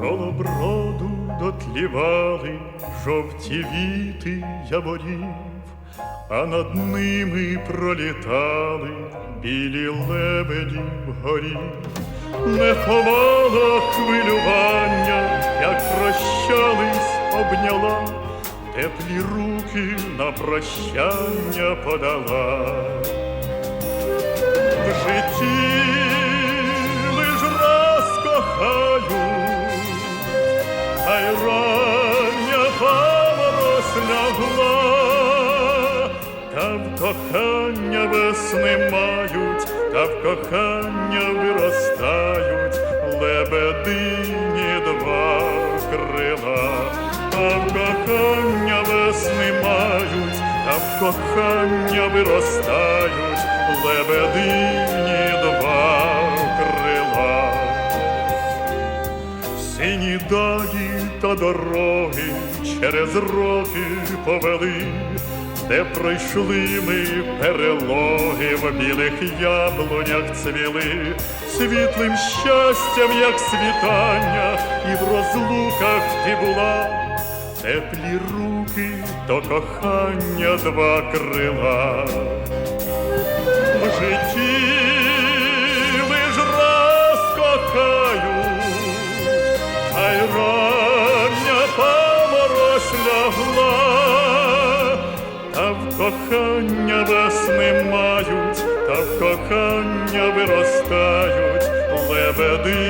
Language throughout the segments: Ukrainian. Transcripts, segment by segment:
Коло броду дотлівали жовті віти яворів, а над ними пролітали білі лебеді вгорі. Не ховала хвилювання, як прощались, обняла, теплі руки на прощання подала. Та в кохання весни мають, та в кохання виростають. Лебедині два крила, та в кохання весни мають, та в кохання виростають. Лебедині два крила. Сині далі та дороги через роки повели, де пройшли ми перелоги в білих яблунях цвіли, світлим щастям, як світання, і в розлуках ти була, теплі руки до кохання два крила. В кохання весни мають, та в кохання виростають лебедині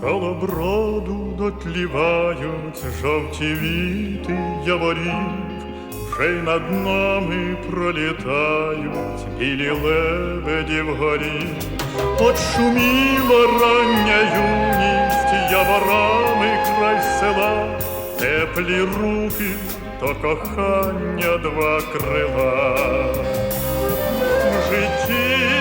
Коло броду дотлівають жовті віти яворів, вже й над нами пролітають білі лебеді вгорі. От шуміла рання юність яворами край села, теплі руки то кохання два крила. В житті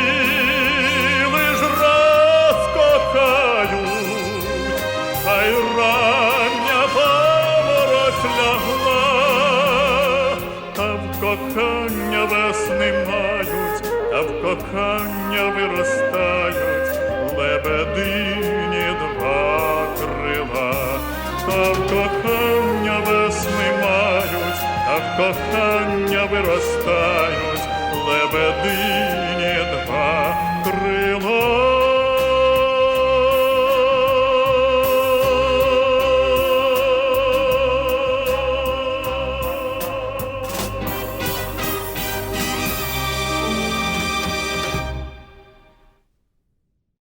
кохання весни мають, та в кохання виростають лебедині два крила, та в кохання весни мають, та в кохання виростають лебедині.